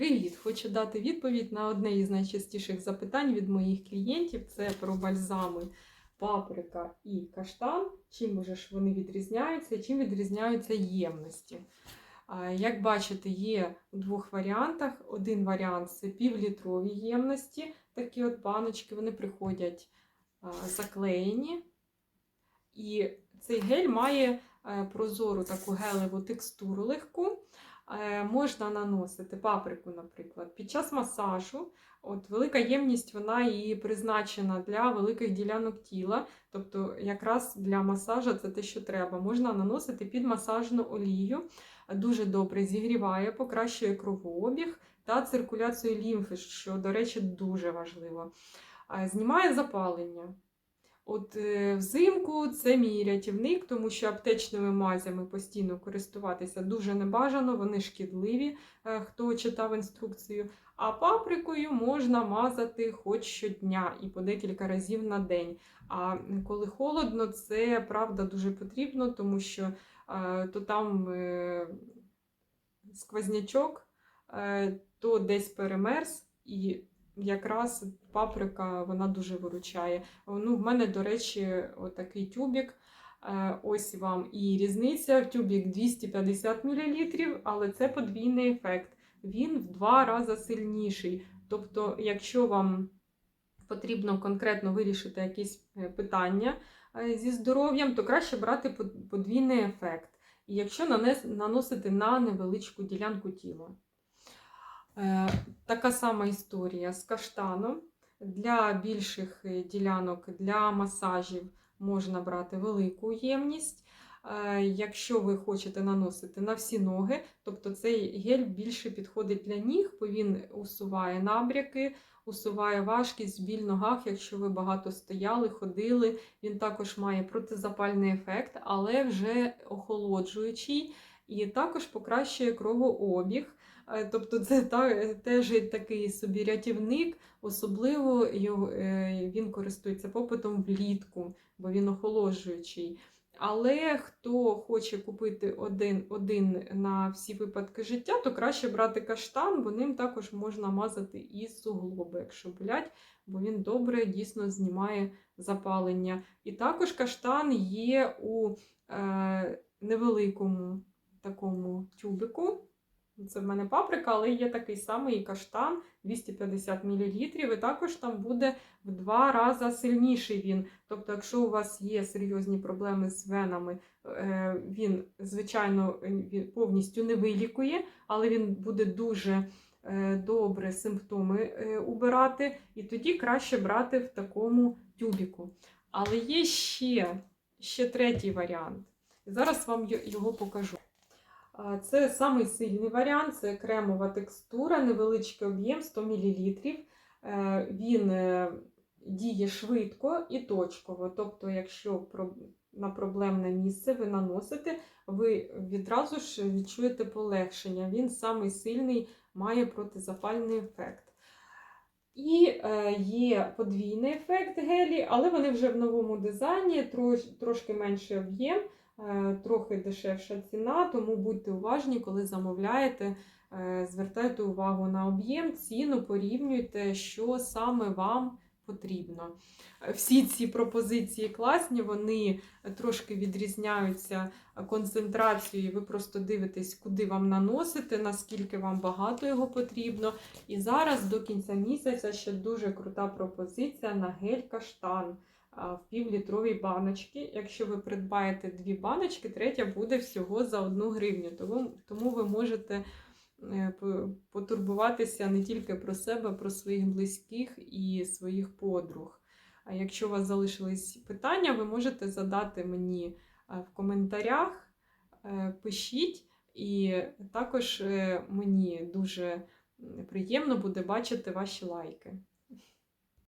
Привіт! Хочу дати відповідь на одне із найчастіших запитань від моїх клієнтів: це про бальзами паприка і каштан. Чим же ж вони відрізняються, чим відрізняються ємності. Як бачите, є у двох варіантах. Один варіант це півлітрові ємності, такі от баночки, вони приходять заклеєні. І цей гель має е, прозору таку гелеву текстуру легку. Е, Можна наносити паприку, наприклад, під час масажу. От Велика ємність вона і призначена для великих ділянок тіла, тобто якраз для масажу це те, що треба. Можна наносити під масажну олію, дуже добре зігріває, покращує кровообіг та циркуляцію лімфи, що, до речі, дуже важливо. Е, Знімає запалення. От е, взимку це мій рятівник, тому що аптечними мазями постійно користуватися дуже небажано, вони шкідливі, е, хто читав інструкцію. А паприкою можна мазати хоч щодня і по декілька разів на день. А коли холодно, це правда дуже потрібно, тому що е, то там сквознячок, то десь перемерз і якраз паприка вона дуже виручає. Ну, в мене, до речі, отакий тюбік. Е, Ось вам і різниця. Тюбік 250 мл, але це подвійний ефект. Він в два рази сильніший. Тобто, якщо вам потрібно конкретно вирішити якісь е, питання е, зі здоров'ям, то краще брати подвійний ефект. І якщо наносити на невеличку ділянку тіла. Е, Така сама історія з каштаном. Для більших е, ділянок, для масажів можна брати велику ємність. Е, Якщо ви хочете наносити на всі ноги, тобто цей гель більше підходить для ніг, бо він усуває набряки, усуває важкість, біль в ногах, якщо ви багато стояли, ходили. Він також має протизапальний ефект, але вже охолоджуючий і також покращує кровообіг. Тобто це теж такий собі рятівник, особливо е, він користується попитом влітку, бо він охолоджуючий. Але хто хоче купити один, один на всі випадки життя, то краще брати каштан, бо ним також можна мазати і суглоби, якщо болять, бо він добре дійсно знімає запалення. І також каштан є у е, невеликому такому тюбику. Це в мене паприка, але є такий самий каштан 250 мл, і також там буде в два рази сильніший він. Тобто, якщо у вас є серйозні проблеми з венами, е, він, звичайно, повністю не вилікує, але він буде дуже е, добре симптоми е, убирати, і тоді краще брати в такому тюбіку. Але є ще, ще третій варіант. Зараз вам його покажу. Це самий сильний варіант, це кремова текстура, невеличкий об'єм 100 мл. Е, Він е, діє швидко і точково. Тобто, якщо на проблемне місце ви наносите, ви відразу ж відчуєте полегшення. Він самий сильний, має протизапальний ефект. І е, є подвійний ефект гелі, але вони вже в новому дизайні, трош, трошки менший об'єм. Е, трохи дешевша ціна, тому будьте уважні, коли замовляєте, е, звертайте увагу на об'єм, ціну, порівнюйте, що саме вам потрібно. Всі ці пропозиції класні, вони трошки відрізняються концентрацією. Ви просто дивитесь, куди вам наносити, наскільки вам багато його потрібно. І зараз до кінця місяця ще дуже крута пропозиція на гель каштан а, в півлітровій баночці. Якщо ви придбаєте дві баночки, третя буде всього за одну гривню. Тому, тому ви можете е, потурбуватися не тільки про себе, про своїх близьких і своїх подруг. А якщо у вас залишились питання, ви можете задати мені в коментарях, Е, пишіть, і також е, мені дуже приємно буде бачити ваші лайки.